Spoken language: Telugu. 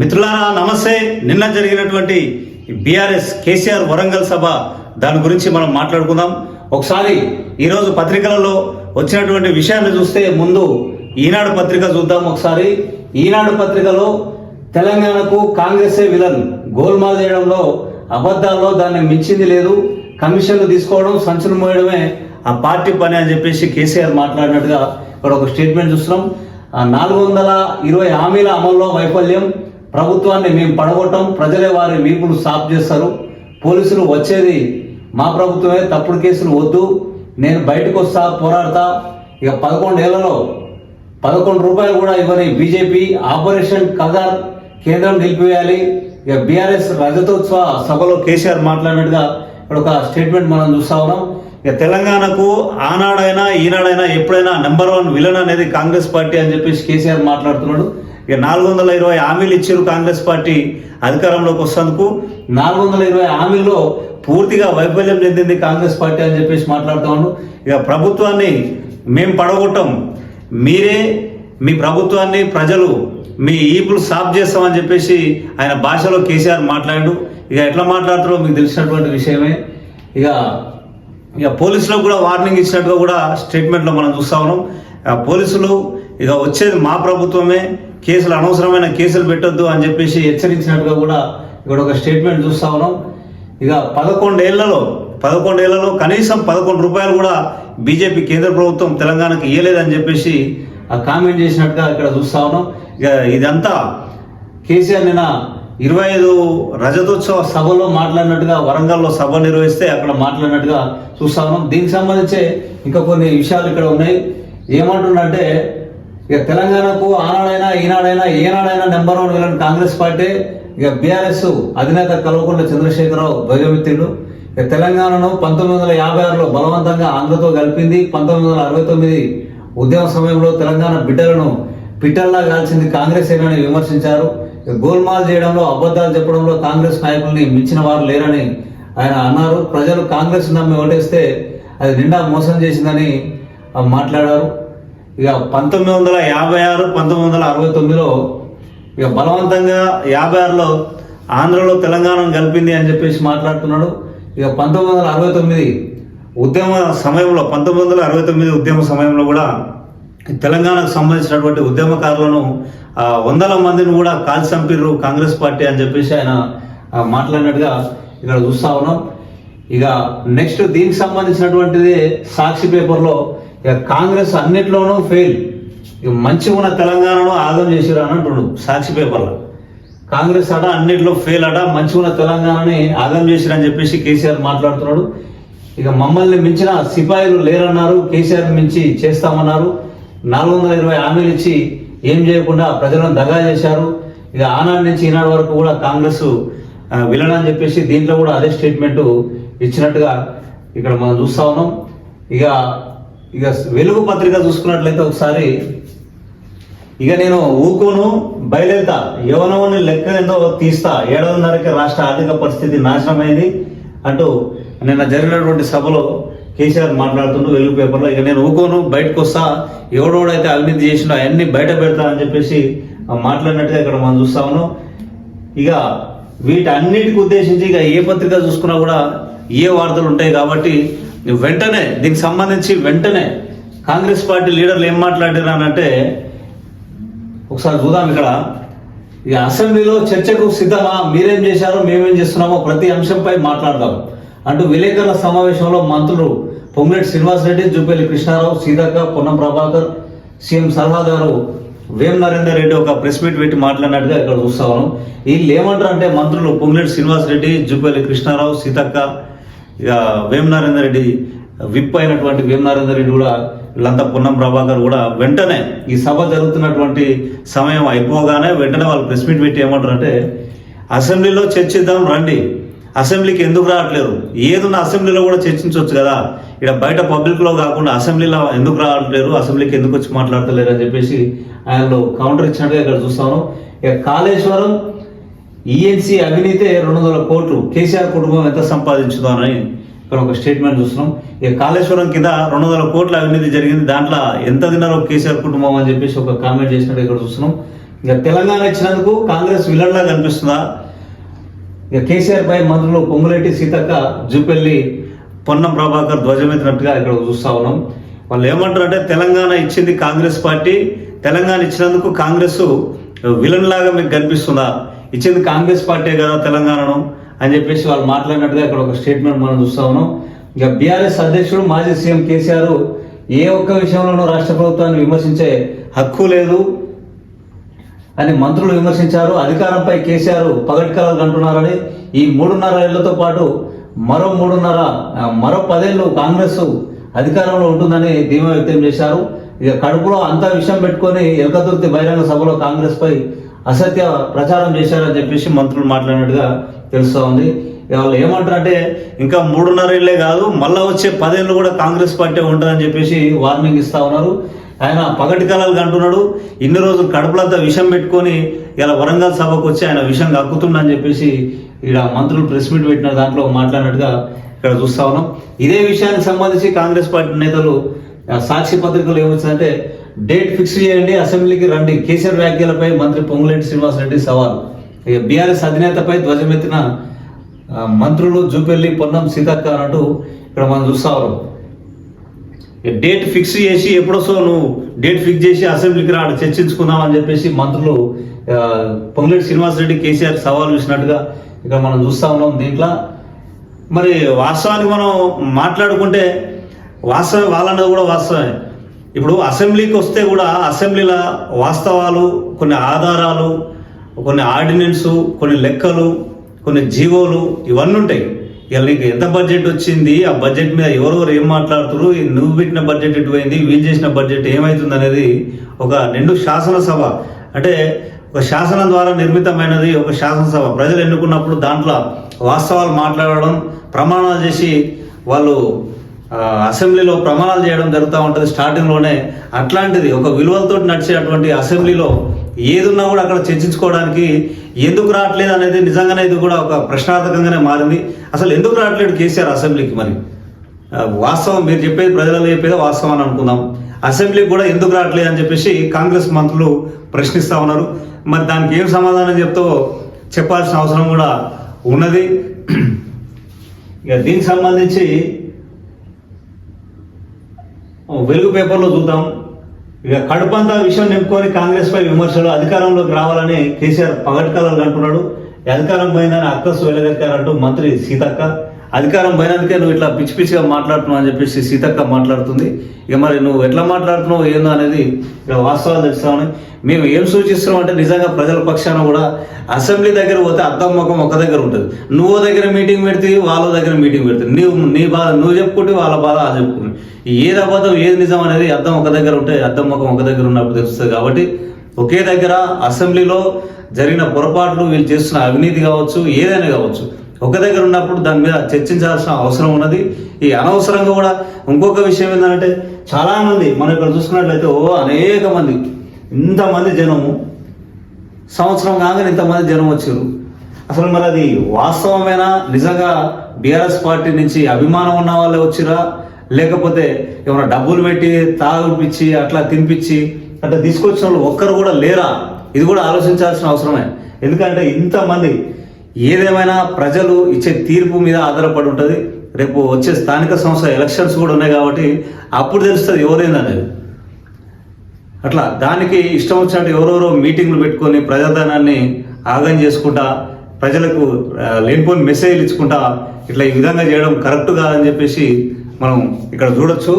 మిత్రులారా నమస్తే. నిన్న జరిగినటువంటి బీఆర్ఎస్ కేసీఆర్ వరంగల్ సభ దాని గురించి మనం మాట్లాడుకుందాం. ఒకసారి ఈరోజు పత్రికలలో వచ్చినటువంటి విషయాన్ని చూస్తే ముందు ఈనాడు పత్రిక చూద్దాం ఒకసారి. ఈనాడు పత్రికలో తెలంగాణకు కాంగ్రెసే విలన్ గోల్మాల్ చేయడంలో అబద్ధాల్లో దాన్ని మించింది లేదు. కమిషన్లు తీసుకోవడం సంచులు మోయడమే ఆ పార్టీ పని అని చెప్పేసి కేసీఆర్ మాట్లాడినట్టుగా ఇక్కడ ఒక స్టేట్మెంట్ చూస్తున్నాం. ఆ నాలుగు వందల ఇరవై హామీల అమల్లో వైఫల్యం. ప్రభుత్వాన్ని మేము పడగొట్టం ప్రజలే వారి వీపులు సాఫ్ చేస్తారు. పోలీసులు వచ్చేది మా ప్రభుత్వమే తప్పుడు కేసులు వద్దు. నేను బయటకు వస్తా పోరాడతా. ఇక పదకొండేళ్ళలో పదకొండు రూపాయలు కూడా ఇవ్వని బీజేపీ ఆపరేషన్ కగర్ కేంద్రం నిలిపివేయాలి. ఇక బీఆర్ఎస్ రజతోత్సవ సభలో కేసీఆర్ మాట్లాడినట్టుగా ఇక్కడ ఒక స్టేట్మెంట్ మనం చూస్తా ఉన్నాం. ఇక తెలంగాణకు ఆనాడైనా ఈనాడైనా ఎప్పుడైనా నెంబర్ వన్ విలన్ అనేది కాంగ్రెస్ పార్టీ అని చెప్పేసి కేసీఆర్ మాట్లాడుతున్నాడు. ఇక నాలుగు వందల ఇరవై హామీలు ఇచ్చారు కాంగ్రెస్ పార్టీ అధికారంలోకి వస్తేందుకు నాలుగు వందల ఇరవై హామీల్లో పూర్తిగా వైఫల్యం చెందింది కాంగ్రెస్ పార్టీ అని చెప్పేసి మాట్లాడుతున్నాను ఇక ప్రభుత్వాన్ని మేము పడగొట్టం. మీరే మీ ప్రభుత్వాన్ని ప్రజలు మీ ఈపులు సాఫ్ చేస్తామని చెప్పేసి ఆయన భాషలో కేసీఆర్ మాట్లాడు ఇక ఎట్లా మాట్లాడుతారో మీకు తెలిసినటువంటి విషయమే. ఇక ఇక పోలీసులకు కూడా వార్నింగ్ ఇచ్చినట్టుగా కూడా స్టేట్మెంట్లో మనం చూస్తా ఉన్నాం. పోలీసులు ఇక వచ్చేది మా ప్రభుత్వమే. కేసులు అనవసరమైన కేసులు పెట్టొద్దు అని చెప్పేసి హెచ్చరించినట్టుగా కూడా ఇక్కడ ఒక స్టేట్మెంట్ చూస్తా ఉన్నాం. ఇక పదకొండేళ్ళలో పదకొండేళ్ళలో కనీసం పదకొండు రూపాయలు కూడా బీజేపీ కేంద్ర ప్రభుత్వం తెలంగాణకు ఇయ్యలేదని చెప్పేసి ఆ కామెంట్ చేసినట్టుగా ఇక్కడ చూస్తా ఉన్నాం. ఇక ఇదంతా కేసీఆర్ నిన్న ఇరవై ఐదు రజతోత్సవ సభలో మాట్లాడినట్టుగా వరంగల్లో సభ నిర్వహిస్తే అక్కడ మాట్లాడినట్టుగా చూస్తా ఉన్నాం. దీనికి సంబంధించి ఇంకా కొన్ని విషయాలు ఇక్కడ ఉన్నాయి. ఏమంటున్నట్టే ఇక తెలంగాణకు ఆనాడైనా ఈనాడైనా ఏనాడైనా number one villain Congress party. ఇక బీఆర్ఎస్ అధినేత కల్వకుంట్ల చంద్రశేఖరరావు ధ్వజమెత్తిండు ఇక తెలంగాణను పంతొమ్మిది వందల యాభై ఆరులో బలవంతంగా ఆంధ్రతో కలిపింది. పంతొమ్మిది వందల అరవై తొమ్మిది ఉద్యమ సమయంలో తెలంగాణ బిడ్డలను పిట్టల్లా కాల్చింది కాంగ్రెస్ ఏనని విమర్శించారు. గోల్మాల్ చేయడంలో అబద్ధాలు చెప్పడంలో కాంగ్రెస్ నాయకుల్ని మించిన వారు లేరని ఆయన అన్నారు. ప్రజలు కాంగ్రెస్ నమ్మి ఓటేస్తే అది నిండా మోసం చేసిందని మాట్లాడారు. ఇక పంతొమ్మిది వందల యాభై ఆరు పంతొమ్మిది వందల అరవై తొమ్మిదిలో ఇక బలవంతంగా యాభై ఆరులో ఆంధ్రలో తెలంగాణను కలిపింది అని చెప్పేసి మాట్లాడుతున్నాడు. ఇక పంతొమ్మిది వందల అరవై తొమ్మిది ఉద్యమ సమయంలో పంతొమ్మిది వందల అరవై తొమ్మిది ఉద్యమ సమయంలో కూడా తెలంగాణకు సంబంధించినటువంటి ఉద్యమకారులను వందల మందిని కూడా కాల్చి చంపిర్రు కాంగ్రెస్ పార్టీ అని చెప్పేసి ఆయన మాట్లాడినట్టుగా ఇక్కడ చూస్తా ఉన్నాం. ఇక నెక్స్ట్ దీనికి సంబంధించినటువంటిది సాక్షి పేపర్లో ఇక కాంగ్రెస్ అన్నిట్లోనూ ఫెయిల్ ఇక మంచిగా ఉన్న తెలంగాణలో ఆగం చేసిరు అని అంటుండు సాక్షి పేపర్లో. కాంగ్రెస్ అట అన్నిట్లో ఫెయిల్ అట మంచిగా ఉన్న తెలంగాణని ఆగం చేసిరని చెప్పేసి కేసీఆర్ మాట్లాడుతున్నాడు. ఇక మమ్మల్ని మించిన సిపాయిలు లేరన్నారు కేసీఆర్ మించి చేస్తామన్నారు. నాలుగు వందల ఇరవై హామీలు ఇచ్చి ఏం చేయకుండా ప్రజలను దగా చేశారు. ఇక ఆనాడు నుంచి ఈనాడు వరకు కూడా కాంగ్రెస్ విలన్ అని చెప్పేసి దీంట్లో కూడా అదే స్టేట్మెంట్ ఇచ్చినట్టుగా ఇక్కడ మనం చూస్తా ఉన్నాం. ఇక ఇక వెలుగు పత్రిక చూసుకున్నట్లయితే ఒకసారి ఇక నేను ఊకును బయలుదేరుతా. యవనవుని లెక్క ఎంతో తీస్తా. ఏడాదిన్నరకి రాష్ట్ర ఆర్థిక పరిస్థితి నాశనమైంది అంటూ నిన్న జరిగినటువంటి సభలో కేసీఆర్ మాట్లాడుతుంటూ వెలుగు పేపర్లో. ఇక నేను ఊకోను బయటకు వస్తా ఎవడోడైతే అవినీతి చేసినా అవన్నీ బయట పెడతా అని చెప్పేసి మాట్లాడినట్టుగా ఇక్కడ మనం చూస్తాము ఇక వీటన్నిటికి ఉద్దేశించి ఇక ఏ పత్రిక చూసుకున్నా కూడా ఏ వార్తలు ఉంటాయి కాబట్టి వెంటనే దీనికి సంబంధించి వెంటనే కాంగ్రెస్ పార్టీ లీడర్లు ఏం మాట్లాడారనంటే ఒకసారి చూద్దాం ఇక్కడ. ఇక అసెంబ్లీలో చర్చకు సిద్ధమా? మీరేం చేశారో? మేమేం చేస్తున్నామో ప్రతి అంశంపై మాట్లాడదాం అంటూ విలేకరుల సమావేశంలో మంత్రులు పొంగులేటి శ్రీనివాసరెడ్డి జుబ్బెల్లి కృష్ణారావు సీతక్క పొన్నం ప్రభాకర్ సీఎం సలహాదారు వేం నరేందర్ రెడ్డి ఒక ప్రెస్ మీట్ పెట్టి మాట్లాడినట్టుగా ఇక్కడ చూస్తా ఉన్నాం. వీళ్ళు ఏమంటారు అంటే మంత్రులు పొంగులేటి శ్రీనివాసరెడ్డి జుబ్బెల్లి కృష్ణారావు సీతక్క ఇక వేం రెడ్డి విప్ అయినటువంటి వేం రెడ్డి కూడా వీళ్ళంతా పొన్నం ప్రభాకర్ కూడా వెంటనే ఈ సభ జరుగుతున్నటువంటి సమయం అయిపోగానే వెంటనే వాళ్ళు ప్రెస్ మీట్ పెట్టి ఏమంటారంటే అసెంబ్లీలో చర్చిద్దాం రండి. అసెంబ్లీకి ఎందుకు రావట్లేరు ఏదున్న అసెంబ్లీలో కూడా చర్చించవచ్చు కదా. ఇక్కడ బయట పబ్లిక్లో కాకుండా అసెంబ్లీలో ఎందుకు రావట్లేరు అసెంబ్లీకి ఎందుకు వచ్చి మాట్లాడతలేరు? అని చెప్పేసి ఆయనలో కౌంటర్ ఇచ్చినట్టుగా ఇక్కడ చూస్తాను ఇక కాళేశ్వరం ఈఎన్సీ అవినీతే రెండు వందల కోట్లు. కేసీఆర్ కుటుంబం ఎంత సంపాదించుదో అని ఇక్కడ ఒక స్టేట్మెంట్ చూస్తున్నాం. ఇక కాళేశ్వరం కింద రెండు వందల కోట్ల అవినీతి జరిగింది. దాంట్లో ఎంత తిన్నారో కేసీఆర్ కుటుంబం అని చెప్పేసి ఒక కామెంట్ చేసినట్టు ఇక్కడ చూస్తున్నాం. ఇక తెలంగాణ ఇచ్చినందుకు కాంగ్రెస్ విలన్లా కనిపిస్తుందా? ఇక కేసీఆర్ పై మంత్రులు పొంగులేటి సీతక్క జూపెల్లి పొన్నం ప్రభాకర్ ధ్వజమెత్తినట్టుగా ఇక్కడ చూస్తా ఉన్నాం. వాళ్ళు ఏమంటారంటే తెలంగాణ ఇచ్చింది కాంగ్రెస్ పార్టీ తెలంగాణ ఇచ్చినందుకు కాంగ్రెస్ విలన్ లాగా మీకు కనిపిస్తుందా? ఇచ్చింది కాంగ్రెస్ పార్టీ కదా తెలంగాణను అని చెప్పేసి వాళ్ళు మాట్లాడినట్టుగా ఇక్కడ ఒక స్టేట్మెంట్ మనం చూస్తా ఉన్నాం. ఇక బీఆర్ఎస్ అధ్యక్షుడు మాజీ సీఎం కేసీఆర్ ఏ ఒక్క విషయంలోనూ రాష్ట్ర ప్రభుత్వాన్ని విమర్శించే హక్కు లేదు అని మంత్రులు విమర్శించారు. అధికారంపై కేసీఆర్ పగటి అంటున్నారని ఈ మూడున్నర ఏళ్ళతో పాటు మరో మూడున్నర మరో పదేళ్ళు కాంగ్రెస్ అధికారంలో ఉంటుందని ధీమా వ్యక్తం చేశారు. ఇక కడుపులో అంత విషయం పెట్టుకొని ఎలకతుర్తి బహిరంగ సభలో కాంగ్రెస్ పై అసత్య ప్రచారం చేశారని చెప్పేసి మంత్రులు మాట్లాడినట్టుగా తెలుస్తూ ఉంది. వాళ్ళు వాళ్ళు ఏమంటారంటే ఇంకా మూడున్నర ఏళ్ళే కాదు మళ్ళీ వచ్చే పదేళ్ళు కూడా కాంగ్రెస్ పార్టీ ఉంటుందని చెప్పేసి వార్నింగ్ ఇస్తా ఉన్నారు. ఆయన పగటి కళలు అంటున్నాడు ఇన్ని రోజులు కడుపులంతా విషం పెట్టుకొని ఇలా వరంగల్ సభకు వచ్చి ఆయన విషం కక్కుతుండని చెప్పేసి ఇక్కడ మంత్రులు ప్రెస్ మీట్ పెట్టిన దాంట్లో మాట్లాడినట్టుగా ఇక్కడ చూస్తా ఉన్నాం. ఇదే విషయానికి సంబంధించి కాంగ్రెస్ పార్టీ నేతలు సాక్షి పత్రికలు ఏమొచ్చిందంటే డేట్ ఫిక్స్ చేయండి అసెంబ్లీకి రండి. కేసీఆర్ వ్యాఖ్యలపై మంత్రి పొంగులేటి శ్రీనివాసరెడ్డి సవాల్. ఇక బీఆర్ఎస్ అధినేతపై ధ్వజమెత్తిన మంత్రులు జూపెల్లి పొన్నం సీతక్క అన్నట్టు ఇక్కడ మనం చూస్తా ఉన్నాం. డేట్ ఫిక్స్ చేసి ఎప్పుడొస్తో నువ్వు? డేట్ ఫిక్స్ చేసి అసెంబ్లీకి రాడు చర్చించుకుందాం అని చెప్పేసి మంత్రులు ఆ, పొంగులేటి శ్రీనివాసరెడ్డి కేసీఆర్ సవాల్ చేసినట్టుగా ఇక్కడ మనం చూస్తా ఉన్నాం దీంట్లో. మరి వాస్తవానికి మనం మాట్లాడుకుంటే వాస్తవం వాళ్ళన్నది కూడా వాస్తవమే. ఇప్పుడు అసెంబ్లీకి వస్తే కూడా అసెంబ్లీలో వాస్తవాలు కొన్ని ఆధారాలు కొన్ని ఆర్డినెన్సు కొన్ని లెక్కలు కొన్ని జీవోలు ఇవన్నీ ఉంటాయి. ఇక నీకు ఎంత బడ్జెట్ వచ్చింది? ఆ బడ్జెట్ మీద ఎవరెవరు ఏం మాట్లాడుతున్నారు? నువ్వు పెట్టిన బడ్జెట్ ఎటు పోయింది వీళ్ళు చేసిన బడ్జెట్ ఏమవుతుంది అనేది ఒక నిండు శాసనసభ. అంటే ఒక శాసనం ద్వారా నిర్మితమైనది ఒక శాసనసభ. ప్రజలు ఎన్నుకున్నప్పుడు దాంట్లో వాస్తవాలు మాట్లాడడం ప్రమాణాలు చేసి వాళ్ళు అసెంబ్లీలో ప్రమాణాలు చేయడం జరుగుతూ ఉంటుంది స్టార్టింగ్లోనే. అట్లాంటిది ఒక విలువలతో నడిచేటువంటి అసెంబ్లీలో ఏది ఉన్నా కూడా అక్కడ చర్చించుకోవడానికి ఎందుకు రావట్లేదు అనేది నిజంగానే ఇది కూడా ఒక ప్రశ్నార్థకంగానే మారింది. అసలు ఎందుకు రావట్లేదు కేసీఆర్ అసెంబ్లీకి మరి? వాస్తవం మీరు చెప్పేది ప్రజలలో చెప్పేది వాస్తవం అని అనుకుందాం. అసెంబ్లీకి కూడా ఎందుకు రావట్లేదు అని చెప్పేసి కాంగ్రెస్ మంత్రులు ప్రశ్నిస్తూ ఉన్నారు. మరి దానికి ఏం సమాధానం చెప్తావో చెప్పాల్సిన అవసరం కూడా ఉన్నది. ఇక దీనికి సంబంధించి వెలుగు పేపర్లో చూద్దాం. ఇక కడుపంతా విషయం నింపుకొని కాంగ్రెస్ పై విమర్శలు అధికారంలోకి రావాలని కేసీఆర్ పగటి అంటున్నాడు. ఈ అధికారం పోయిందని అక్కసు వెలగక్కారంటూ మంత్రి సీతక్క. అధికారం పోయినందుకే నువ్వు ఇట్లా పిచ్చి పిచ్చిగా మాట్లాడుతున్నావు అని చెప్పేసి సీతక్క మాట్లాడుతుంది. ఇక మరి నువ్వు ఎట్లా మాట్లాడుతున్నావు ఏందో అనేది ఇక వాస్తవాలు తెలుస్తామని మేము ఏం సూచిస్తున్నాం అంటే నిజంగా ప్రజల పక్షాన కూడా అసెంబ్లీ దగ్గర పోతే అద్దం ముఖం ఒక దగ్గర ఉంటుంది. నువ్వు దగ్గర మీటింగ్ పెడితే వాళ్ళ దగ్గర మీటింగ్ పెడుతుంది నీవు నీ బాధ నువ్వు చెప్పుకుంటే వాళ్ళ బాధ ఆ చెప్పుకుంటుంది ఏది అబద్ధం ఏది నిజం అనేది అర్థం ఒక దగ్గర ఉంటే అర్థం ముఖం ఒక దగ్గర ఉన్నప్పుడు తెలుస్తుంది కాబట్టి ఒకే దగ్గర అసెంబ్లీలో జరిగిన పొరపాట్లు వీళ్ళు చేస్తున్న అవినీతి కావచ్చు ఏదైనా కావచ్చు ఒక దగ్గర ఉన్నప్పుడు దాని మీద చర్చించాల్సిన అవసరం ఉన్నది. ఈ అనవసరంగా కూడా ఇంకొక విషయం ఏంటంటే చాలామంది మనం ఇక్కడ చూసుకున్నట్లయితే ఓ అనేక మంది ఇంతమంది జనము సంవత్సరం కాగానే ఇంతమంది జనం వచ్చారు. అసలు మరి అది వాస్తవమేనా? నిజంగా బీఆర్ఎస్ పార్టీ నుంచి అభిమానం ఉన్న వాళ్ళే వచ్చిరా? లేకపోతే ఏమైనా డబ్బులు పెట్టి తాగిపించి అట్లా తినిపించి అట్లా తీసుకొచ్చిన వాళ్ళు ఒక్కరు కూడా లేరా? ఇది కూడా ఆలోచించాల్సిన అవసరమే. ఎందుకంటే ఇంతమంది ఏదేమైనా ప్రజలు ఇచ్చే తీర్పు మీద ఆధారపడి ఉంటుంది. రేపు వచ్చే స్థానిక సంస్థ ఎలక్షన్స్ కూడా ఉన్నాయి కాబట్టి అప్పుడు తెలుస్తుంది ఎవరైందనేది అట్లా దానికి ఇష్టం వచ్చినట్టు ఎవరెవరో మీటింగ్లు పెట్టుకొని ప్రజాధనాన్ని ఆగం చేసుకుంటా ప్రజలకు లేనిపోని మెసేజ్లు ఇచ్చుకుంటా ఇట్లా ఈ విధంగా చేయడం కరెక్ట్ కాదని చెప్పేసి మనం ఇక్కడ చూడొచ్చు.